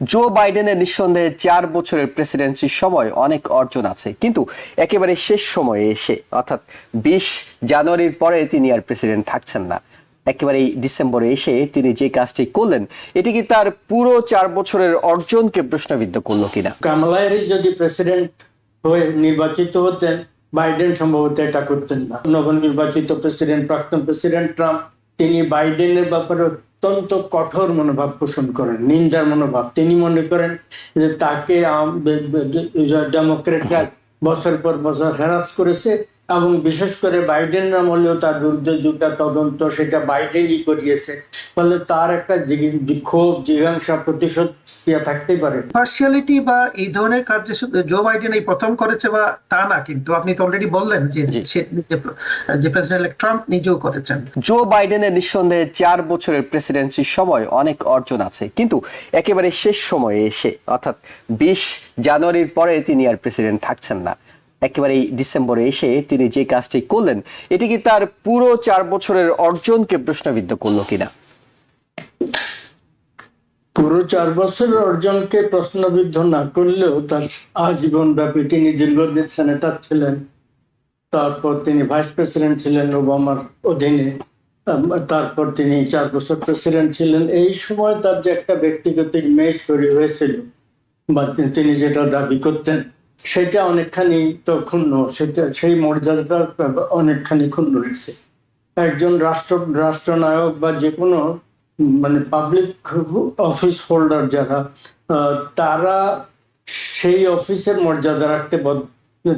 জো বাইডেনের নিঃসন্দেহে চার বছরের প্রেসিডেন্সির সময় অনেক অর্জন আছে। কিন্তু একেবারে শেষ সময়ে এসে, অর্থাৎ বিশ জানুয়ারির পরে তিনি আর প্রেসিডেন্ট থাকছেন না। একেবারে ডিসেম্বরে এসে তিনি যে কাজটি করলেন, এটি কি তার পুরো চার বছরের অর্জনকে প্রশ্নবিদ্ধ করল কিনা? কামালা যদি প্রেসিডেন্ট হয়ে নির্বাচিত হতেন বাইডেন সম্ভবত এটা করতেন না। নবনির্বাচিত প্রেসিডেন্ট প্রাক্তন প্রেসিডেন্ট ট্রাম্প তিনি বাইডেনের ব্যাপারে অত্যন্ত কঠোর মনোভাব পোষণ করেন, নিন্দার মনোভাব। তিনি মনে করেন যে তাকে ডেমোক্রেটরা বছর পর বছর হেরাস করেছে এবং বিশেষ করে বাইডেন নাম হলেও তার বিরুদ্ধে দুটা তদন্ত সেটা বাইডেনই করিয়েছে। ফলে তার একটা ক্ষোভ জিজ্ঞাসা প্রতিশোধ থাকতেই পারে। পার্সিয়ালিটি বা এই ধরনের কাজ যে জো বাইডেন এই প্রথম করেছে বা তা না কিন্তু আপনি তো অলরেডি বললেন যে যে- যে প্রেসিডেন্ট ট্রাম্প নিজেও করেছেন। জো বাইডেনের নিঃসন্দেহে চার বছরের প্রেসিডেন্সির সময় অনেক অর্জন আছে কিন্তু একেবারে শেষ সময়ে এসে অর্থাৎ বিশ জানুয়ারির পরে তিনি আর প্রেসিডেন্ট থাকছেন না। একেবারে ডিসেম্বরে এসে তিনি যে কাজটি করলেন, এটি কি তার পুরো চার বছরের অর্জনকে প্রশ্নবিদ্ধ করল কিনা? পুরো চার বছরের অর্জনকে প্রশ্নবিদ্ধ না করলেও তার আজীবন ব্যাপী তিনি দীর্ঘদিন সেনেটর ছিলেন। তারপর তিনি ভাইস প্রেসিডেন্ট ছিলেন ওবামার অধীনে। তারপর তিনি চার বছর প্রেসিডেন্ট ছিলেন। এই সময় তার যে একটা ব্যক্তিগত ইমেজ তৈরি হয়েছিল বা তিনি যেটা দাবি করতেন সেটা অনেকখানি তো ক্ষুণ্ণ, সেটা সেই মর্যাদাটা অনেকখানি ক্ষুণ্ণ হয়েছে। একজন রাষ্ট্র, রাষ্ট্রনায়ক বা যে কোনো মানে পাবলিক অফিস হোল্ডার যারা তারা সেই অফিসের মর্যাদা রাখতে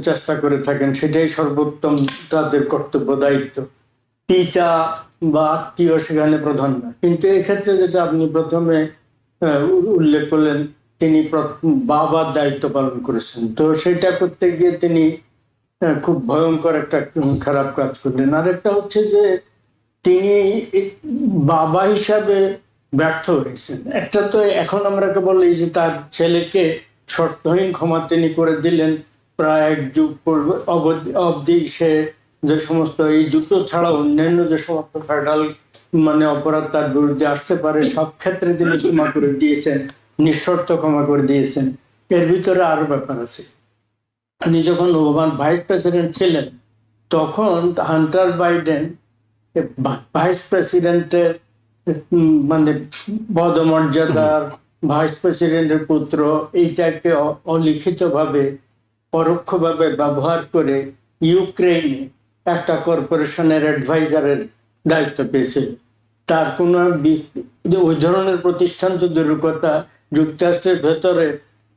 চেষ্টা করে থাকেন। সেটাই সর্বোত্তম তাদের কর্তব্য, দায়িত্ব। পিতা বা আত্মীয় সেখানে প্রধান না। কিন্তু এক্ষেত্রে যেটা আপনি প্রথমে উল্লেখ করলেন তিনি বাবার দায়িত্ব পালন করেছেন। তো সেটা করতে গিয়ে তিনি খুব ভয়ঙ্কর একটা খারাপ কাজ করলেন। আরেকটা হচ্ছে যে, তিনি বাবা হিসাবে ব্যর্থ হয়েছেন। একটা তো এখন আমরা বলি যে তার ছেলেকে শর্তহীন ক্ষমা তিনি করে দিলেন, প্রায় এক যুগ অবধি সে যে সমস্ত এই দুটো ছাড়া অন্যান্য যে সমস্ত ফেডারেল মানে অপরাধ তার বিরুদ্ধে আসতে পারে, সব ক্ষেত্রে তিনি ক্ষমা করে দিয়েছেন। নিঃশর্ত ক্ষমা করে দিয়েছেন। এর ভিতরে আরও ব্যাপার আছে। উনি যখন ওবামার ভাইস প্রেসিডেন্ট ছিলেন, তখন হান্টার বাইডেন ভাইস প্রেসিডেন্টের মানে পদমর্যাদার, ভাইস প্রেসিডেন্টের পুত্র, এইটাকে অলিখিতভাবে, পরোক্ষভাবে ব্যবহার করে ইউক্রেনে একটা কর্পোরেশনের অ্যাডভাইজারের দায়িত্ব পেয়েছিল তার কোনো ওই ধরনের প্রতিষ্ঠান তো কথা যুক্তরাষ্ট্রের ভেতরে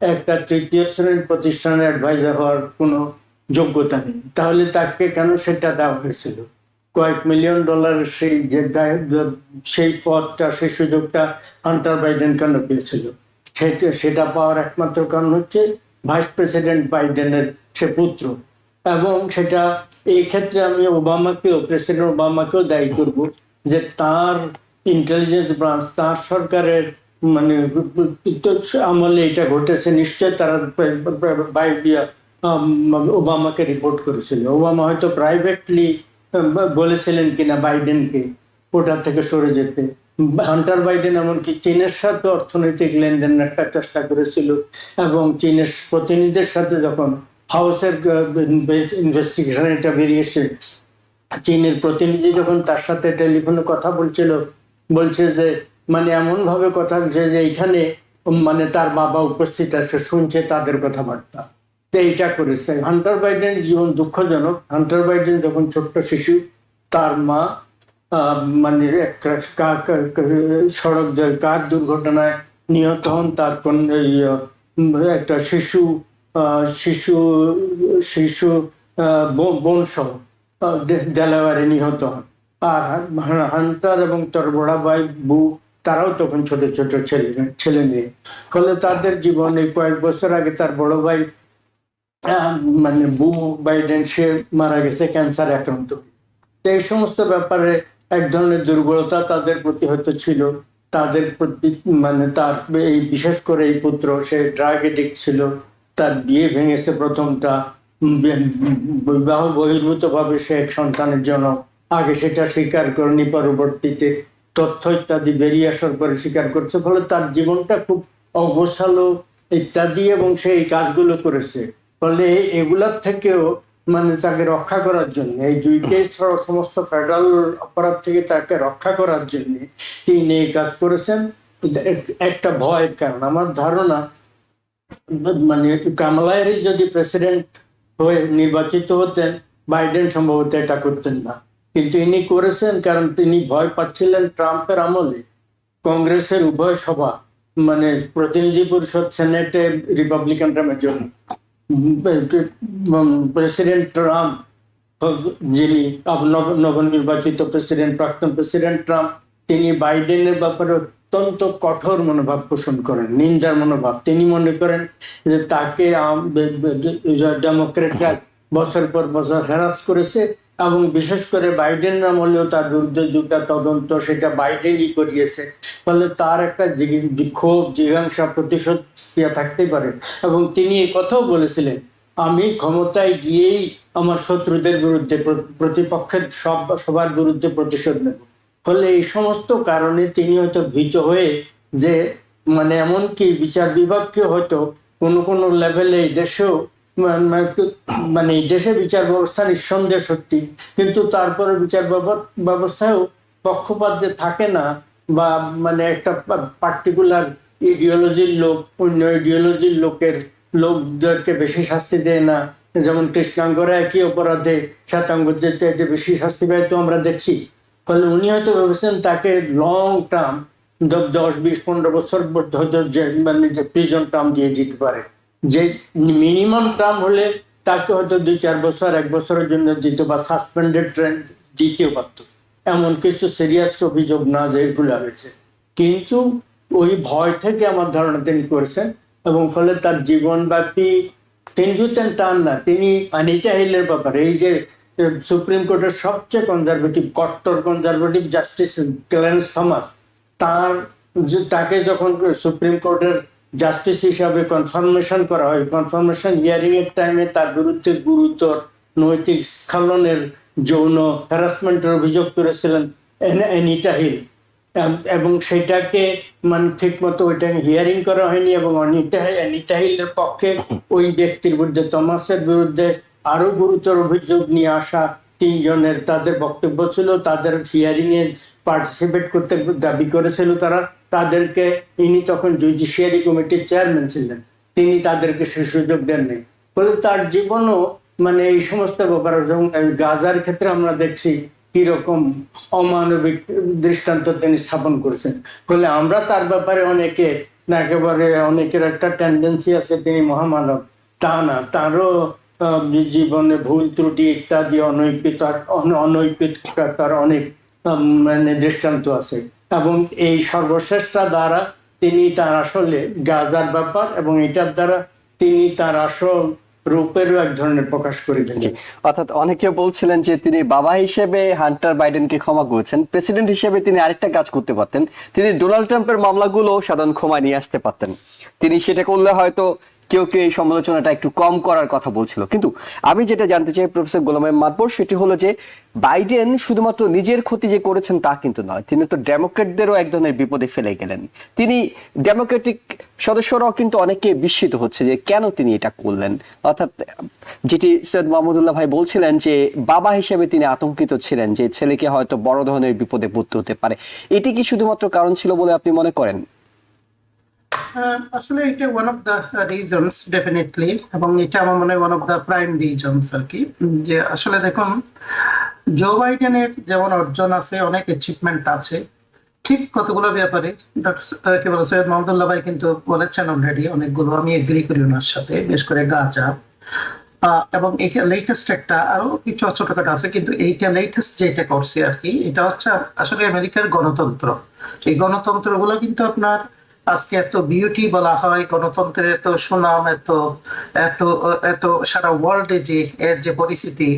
একটা তৃতীয় শ্রেণির প্রতিষ্ঠানের অ্যাডভাইজার হওয়ার কোনো যোগ্যতা নেই। তাহলে তাকে কেন সেটা দেওয়া হয়েছিল? কয়েক মিলিয়ন ডলারের সেই যে সেই পদটা, সেই সুযোগটা হান্টার বাইডেন কেন পেয়েছিল? সেটা পাওয়ার একমাত্র কারণ হচ্ছে ভাইস প্রেসিডেন্ট বাইডেনের সে পুত্র। এবং সেটা এই ক্ষেত্রে আমি ওবামাকেও, প্রেসিডেন্ট ওবামাকেও দায়ী করব যে তার ইন্টেলিজেন্স ব্রাঞ্চ তার সরকারের মানে আমলে এটা ঘটেছে, নিশ্চয় তারা বাইডিয়া ওবামাকে রিপোর্ট করেছিল। ওবামা হয়তো প্রাইভেটলি বলেছিলেন কিনা বাইডেনকে, ওটা থেকে সরে যেতে। হান্টার বাইডেন এমনকি চীনের সাথে অর্থনৈতিক লেনদেন একটা চেষ্টা করেছিল এবং চীনের প্রতিনিধিদের সাথে যখন হাউসের ইনভেস্টিগেশন এটা বেরিয়েছে, চীনের প্রতিনিধি যখন তার সাথে টেলিফোনে কথা বলছিল, বলছে যে মানে এমন ভাবে কথা যে এইখানে মানে তার বাবা উপস্থিত আছে, শুনছে তাদের কথাবার্তা। তো এইটা করেছে। হান্টার বাইডেন জীবন দুঃখজনক। হান্টার বাইডেন যখন ছোট্ট শিশু, তার মা মানে সড়ক কার দুর্ঘটনায় নিহত হন, তার একটা শিশু শিশু শিশু ব- সহ ডেলাওয়ারে নিহত হন। আর হান্টার এবং তার বড় ভাই বউ তারাও তখন ছোট ছোট ছেলে ছেলে মেয়ে। ফলে তাদের জীবনে কয়েক বছর আগে তার বড় ভাই মানে বু বাইডেন, সে মারা গেছে ক্যান্সার আক্রান্ত। এই সমস্ত ব্যাপারে এক ধরনের দুর্বলতা তাদের প্রতি হয়তো ছিল। তাদের প্রতি মানে তার এই বিশেষ করে এই পুত্র, সে ড্রাগ এডিক্ট ছিল। তার বিয়ে ভেঙেছে প্রথমটা। বিবাহ বহির্ভূত ভাবে সে এক সন্তানের জন্য। আগে সেটা স্বীকার করেনি পরবর্তীতে। তথ্য ইত্যাদি বেরিয়ে আসার পরে স্বীকার করছে ফলে তার জীবনটা খুব অগোছালো ইত্যাদি এবং সেই কাজগুলো করেছে। ফলে এগুলার থেকেও মানে তাকে রক্ষা করার জন্য এই দুই ছাড়া সমস্ত ফেডারেল অপরাধ থেকে তাকে রক্ষা করার জন্য তিনি এই কাজ করেছেন। এক- একটা ভয় কারণ আমার ধারণা মানে কামালা হ্যারিস যদি প্রেসিডেন্ট হয়ে নির্বাচিত হতেন বাইডেন সম্ভবত এটা করতেন না। কিন্তু ইনি করেছেন কারণ তিনি ভয় পাচ্ছিলেন ট্রাম্পের আমলে কংগ্রেসের উভয় সভা মানে প্রতিনিধি পরিষদ সেনেটে রিপাবলিকানরা মেজরিটি প্রেসিডেন্ট ট্রাম্প যিনি নবনির্বাচিত প্রেসিডেন্ট প্রাক্তন প্রেসিডেন্ট ট্রাম্প তিনি বাইডেনের ব্যাপারে অত্যন্ত কঠোর মনোভাব পোষণ করেন নিন্দার মনোভাব তিনি মনে করেন যে তাকে ডেমোক্রেটরা বছর পর বছর হ্যারাস করেছে এবং বিশেষ করে বাইডেন আমলেও তার বিরুদ্ধে দুটা তদন্ত সেটা বাইডেনই করিয়েছে। ফলে তার একটা ক্ষোভ জিজ্ঞাসা প্রতিশোধ থাকতেই পারে। এবং তিনি কথাও বলেছিলেন, আমি ক্ষমতায় গিয়েই আমার শত্রুদের বিরুদ্ধে প্রতিপক্ষের সব, সবার বিরুদ্ধে প্রতিশোধ নেব। ফলে এই সমস্ত কারণে তিনি হয়তো ভীত হয়ে যে মানে এমনকি বিচার বিভাগকে হয়তো কোনো কোনো লেভেলে দেশেও মানে দেশে বিচার ব্যবস্থা নিঃসন্দেহ সত্যি। কিন্তু তারপরে বিচার ব্যবস্থায়ও পক্ষপাত যে থাকে না, বা মানে একটা পার্টিকুলার ইডিওলজির লোক, অন্য ইডিওলজির লোকের লোকদেরকে বেশি শাস্তি দেয় না। যেমন কৃষ্ণাঙ্গরা একই অপরাধে শ্বেতাঙ্গদের যে বেশি শাস্তি পায় তো আমরা দেখছি। ফলে উনি হয়তো ভেবেছেন তাকে লং টার্ম দশ, বিশ, পনেরো বছর হয়তো মানে যে প্রিজন টার্ম দিয়ে দিতে পারে। যে মিনিমাম টার্ম হলে তাকে হয়তো দুই চার বছর, এক বছরের জন্য দিত বা সাসপেন্ডেড ট্রেন্ড দিতেও পারত এমন কিছু সিরিয়াস অভিযোগ না যেগুলো হয়েছে। কিন্তু ওই ভয় থেকে আমার ধারণা তিনি করেছেন এবং ফলে তার জীবনব্যাপী তিনি হচ্ছেন তার না। তিনি অনিতা হিলের ব্যাপারে এই যে সুপ্রিম কোর্টের সবচেয়ে কনজারভেটিভ কট্টর কনজারভেটিভ জাস্টিস ক্লেন্স থমাস, তার যে, তাকে যখন সুপ্রিম কোর্টের জাস্টিস হিসাবে কনফার্মেশন করা হয়। কনফার্মেশন হিয়ারিং এর টাইমে তার বিরুদ্ধে গুরুতর নৈতিক স্খলনের যৌন হ্যারাসমেন্টের অভিযোগ করেছিলেন এন- অ্যানিটা হিল এবং সেটাকে মানে ঠিক মতো ওইটা হিয়ারিং করা হয়নি এবং অনিতা অনিতা পক্ষে ওই ব্যক্তির বিরুদ্ধে তমাসের বিরুদ্ধে আরও গুরুতর অভিযোগ নিয়ে আসা তিনজনের তাদের বক্তব্য ছিল। তাদের হিয়ারিং এ পার্টিসিপেট করতে দাবি করেছিল তারা, তাদেরকে ইনি তখন জুডিশিয়ারি কমিটির চেয়ারম্যান ছিলেন। তিনি তাদেরকে সে সুযোগ দেননি। ফলে তার জীবনও মানে এই সমস্ত ব্যাপার গাজার ক্ষেত্রে আমরা দেখছি কীরকম অমানবিক দৃষ্টান্ত তিনি স্থাপন করেছেন। ফলে আমরা তার ব্যাপারে অনেকে, একেবারে অনেকের একটা টেন্ডেন্সি আছে তিনি মহামানব। তা না, তারও জীবনে ভুল ত্রুটি ইত্যাদি অনৈতিকতার অন- অনৈতিকতার অনেক মানে দৃষ্টান্ত আছে। এবং এই সর্বশ্রেষ্ঠা দ্বারা তিনি তার আসলে গাজার ব্যাপার এবং এটার দ্বারা তিনি তার আসল রূপেরও এক ধরনের প্রকাশ করে জি। অর্থাৎ অনেকে বলছিলেন যে তিনি বাবা হিসেবে হান্টার বাইডেনকে ক্ষমা করেছেন, প্রেসিডেন্ট হিসেবে তিনি আরেকটা কাজ করতে পারতেন। তিনি ডোনাল্ড ট্রাম্পের মামলাগুলো সাধারণ ক্ষমায় নিয়ে আসতে পারতেন। তিনি সেটা করলে হয়তো কেউ কেউ এই সমালোচনাটা একটু কম করার কথা বলছিল। কিন্তু আমি যেটা জানতে চাই প্রফেসর গোলাম মাতবর, সেটি হলো যে বাইডেন শুধুমাত্র নিজের ক্ষতি যে করেছেন তা কিন্তু নয়, তিনি তো ডেমোক্রেটদেরও এক ধরনের বিপদে ফেলে গেলেন। তিনি ডেমোক্রেটিক সদস্যরাও কিন্তু অনেকে বিস্মিত হচ্ছে যে কেন তিনি এটা করলেন। অর্থাৎ যেটি সৈয়দ মাহমুদুল্লাহ ভাই বলছিলেন যে বাবা হিসেবে তিনি আতঙ্কিত ছিলেন যে ছেলেকে হয়তো বড় ধরনের বিপদে পড়তে হতে পারে। এটি কি শুধুমাত্র কারণ ছিল বলে আপনি মনে করেন? আসলে এটা one of the reasons definitely এবং এটা আমার মনে হয় one of the prime reasons আর কি। যে আসলে দেখুন জো বাইডেনের যেমন অর্জন আছে অনেক অ্যাচিভমেন্ট আছে ঠিক কতগুলো ব্যাপারে ডক্টর কি বলে সৈয়দ মাহমুদুল্লাহ ভাই কিন্তু বলেছেন অলরেডি অনেকগুলো আমি এগ্রি করি ওনার সাথে বিশেষ করে গাজা আহ, এবং এটা লেটেস্ট একটা আরও কিছু ছোটখাটো আছে কিন্তু এইটা লেটেস্ট যেটা করছে আর কি এটা হচ্ছে আসলে আমেরিকার গণতন্ত্র। এই গণতন্ত্রগুলো কিন্তু আপনার আজকে এত বিউটি বলা হয়, গণতন্ত্রের এত সুনাম, এত এত এত সারা ওয়ার্ল্ডে যে, এর যে পরিস্থিতি,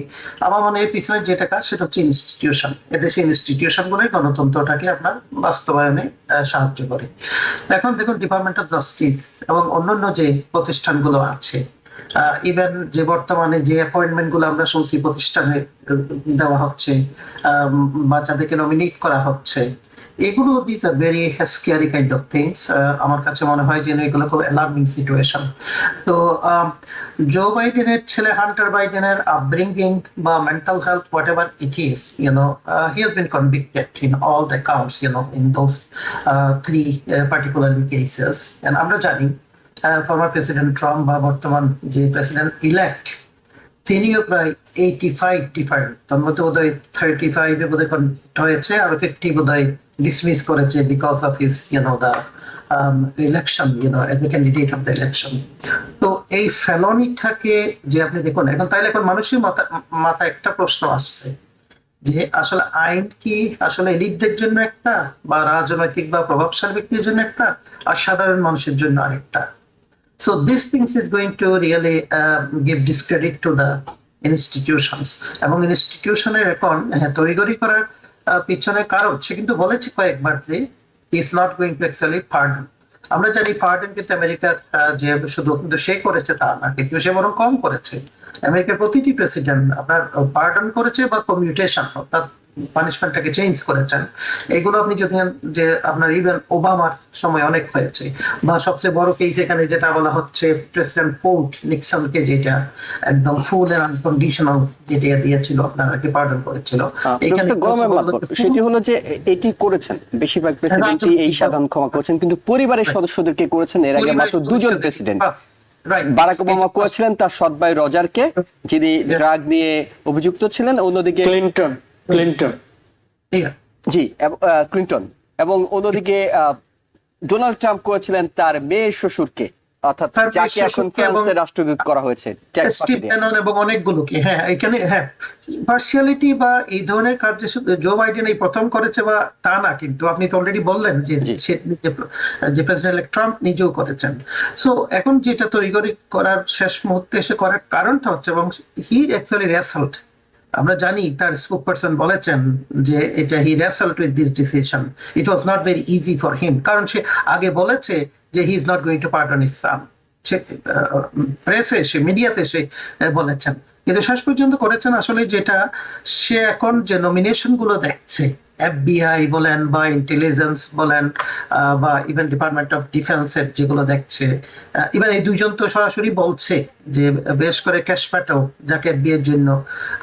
আমার মনে হয় পিছনে যেটা কাজ সেটা হচ্ছে ইনস্টিটিউশন এদেশে ইনস্টিটিউশন গুলোই গণতন্ত্রটাকে আপনার বাস্তবায়নে সাহায্য করে। এখন দেখুন ডিপার্টমেন্ট অফ জাস্টিস এবং অন্যান্য যে প্রতিষ্ঠানগুলো আছে ইভেন যে বর্তমানে যে অ্যাপয়েন্টমেন্টগুলো আমরা শুনছি, প্রতিষ্ঠানে দেওয়া হচ্ছে বা যাদেরকে নমিনেট করা হচ্ছে এগুলো this are very scary kind of things আমার কাছে মনে হয় যে এগুলো খুব অ্যালার্মিং সিচুয়েশন তো জো বাইডেনের ছেলে হান্টার বাইডেনের আপব্রিঙ্গিং বা mental health whatever it is you know he has been convicted in all the counts you know in those three particularly cases আমরা জানি ফর্মার প্রেসিডেন্ট ট্রাম্প বা বর্তমান যে প্রেসিডেন্ট ইলেক্ট তিনিও প্রায় এইটি ফাইভ ডিফারেন্ট তার মধ্যে বোধ হয় থার্টি ফাইভে বোধ হয়েছে, আর ফিফটি বোধ হয় ডিসমিস করেছে because of his you know the election you know as a candidate of the election তো এই ফেলনিটাকে যে আপনি দেখুন এখন তাইলে এখন মানুষের মাথা একটা প্রশ্ন আসছে যে আসলে আইন কি আসলে এলিটদের জন্য একটা বা রাজনৈতিক বা প্রভাবশালী ব্যক্তির জন্য একটা আর সাধারণ মানুষের জন্য আরেকটা? This things is going to really uh, give discredit to the institutions. এবং ইনস্টিটিউশনের এখন হ্যাঁ, তড়িগড়ি করার পিছনে কারণ, সে কিন্তু বলেছে কয়েকবার যে is not going to actually pardon আমরা জানি পার্ডন কিন্তু আমেরিকার যে শুধু কিন্তু সে করেছে তা না, কিন্তু সে বরং কম করেছে। আমেরিকার প্রতিটি প্রেসিডেন্ট আপনার পার্ডন করেছে বা কমিউটেশন অর্থাৎ পানিশমেন্টটাকে চেঞ্জ করেছেন এগুলো আপনি যদি যে আপনার ইভেন ওবামার সময় অনেক হয়েছে। বা সবচেয়ে বড় কেস এখানে যেটা বলা হচ্ছে প্রেসিডেন্ট ফোর্ট নিক্সনকে যেটা একদম ফুল এন্ড আনকন্ডিশনাল যেটা দিয়েছিল আপনারাকে পার্ডন করেছিল। মাধ্যমে সেটি হলো যে এটি করেছেন। বেশিরভাগ প্রেসিডেন্টই এই সাধারণ ক্ষমা করেছেন কিন্তু পরিবারের সদস্যদেরকে করেছেন এর আগে মাত্র দুজন প্রেসিডেন্ট রাইট বারাক ওবামা করেছিলেন তার সৎ ভাই রজারকে যিনি ড্রাগ নিয়ে অভিযুক্ত ছিলেন অন্যদিকে ক্লিন্টন ক্লিন্টন। জি ক্লিন্টন। এবং অন্যদিকে ডোনাল্ড ট্রাম্প করেছিলেন তার মেয়ের শ্বশুরকে। অর্থাৎ যাকে এখন ফ্রান্সের রাষ্ট্রদূত করা হয়েছে এবং অনেকগুলোকে। হ্যাঁ এখানে হ্যাঁ পার্সিয়ালিটি বা এই ধরনের কাজ যে জো বাইডেন এই প্রথম করেছে বা তা না কিন্তু আপনি তো অলরেডি বললেন যে- যে প্রেসিডেন্ট ট্রাম্প নিজেও করেছেন। সো এখন যেটা তৈরি করার শেষ মুহূর্তে এসে করার কারণটা হচ্ছে এবং হি অ্যাকচুয়ালি রেসাল্ট আমরা জানি তার স্পোক পার্সন বলেছেন যে এটা he wrestled with this decision it was not very easy for him কারণ সে আগে বলেছে যে he is not going to pardon his son সে প্রেসে সে মিডিয়াতে সে বলেছেন। কিন্তু শেষ পর্যন্ত করেছেন আসলে যেটা সে এখন যে নমিনেশনগুলো দেখছে এফবিআই বলেন বা ইন্টেলিজেন্স বলেন বা ইভেন ডিপার্টমেন্ট অফ ডিফেন্স এর যেগুলো দেখছে ইভেন এই দুইজন তো সরাসরি বলছে যে বেশ করে ক্যাশ প্যাটেল যাকে বিয়ের জন্য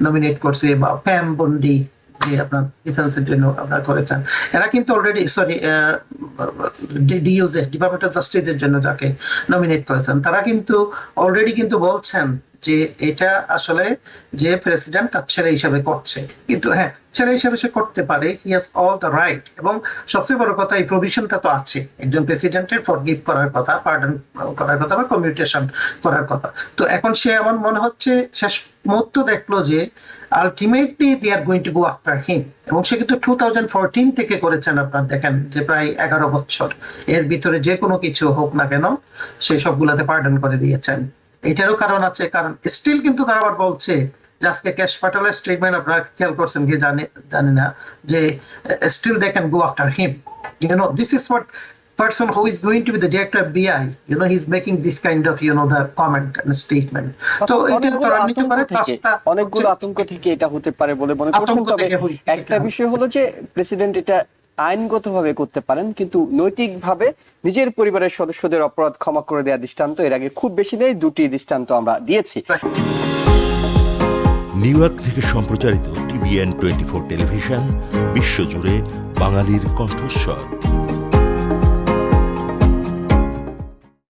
নমিনেট করছে বা প্যাম বন্ডি যে আপনার ডিফেন্সের জন্য আপনার করেছেন। এরা কিন্তু already sorry DOJ department of জাস্টিসের জন্য যাকে নমিনেট করেছেন, তারা কিন্তু অলরেডি কিন্তু বলছেন যে এটা আসলে যে প্রেসিডেন্ট তার ছেলে হিসাবে করছে। কিন্তু হ্যাঁ ছেলে হিসাবে সে করতে পারে হ্যাজ অল দ্য রাইট এবং সবচেয়ে বড় কথা, এই প্রভিশনটা তো আছে। একজন প্রেসিডেন্টের ফরগিভ করার কথা পার্ডন করার কথা বা কমিউটেশন করার কথা। তো এখন সে আমার মনে হচ্ছে, শেষ মুহূর্ত দেখল যে ultimately they are going to go after him এবং সে কিন্তু টু থাউজেন্ড ফোরটিন থেকে করেছেন আপনার, দেখেন যে প্রায় এগারো বছর। এর ভিতরে যে কোনো কিছু হোক না কেন সেই সবগুলাতে পার্ডন করে দিয়েছেন। এটারও কারণ আছে কারণ স্টিল কিন্তু তারা আবার বলছে যে আজকে ক্যাশ স্টেটমেন্ট আপনারা খেয়াল করছেন কি জানি জানি না যে still they can go after him you know this is what person who is going to be the director of BI, you know, he's making this kind of, you know, the comment and statement. তো অনেকগুলো আতঙ্ক পারে থেকে অনেকগুলো আতঙ্ক থেকে এটা হতে পারে বলে মনে করছেন। তবে একটা বিষয় হলো যে প্রেসিডেন্ট এটা আইনগতভাবে করতে পারেন, কিন্তু নৈতিকভাবে নিজের পরিবারের সদস্যদের অপরাধ ক্ষমা করে দেওয়া দৃষ্টান্ত এর আগে খুব বেশি নেই, দুটি দৃষ্টান্ত আমরা দিয়েছি। নিউ ইয়র্ক থেকে সম্প্রচারিত টিভিএন টোয়েন্টি ফোর টেলিভিশন, বিশ্বজুড়ে বাঙালির কণ্ঠস্বর।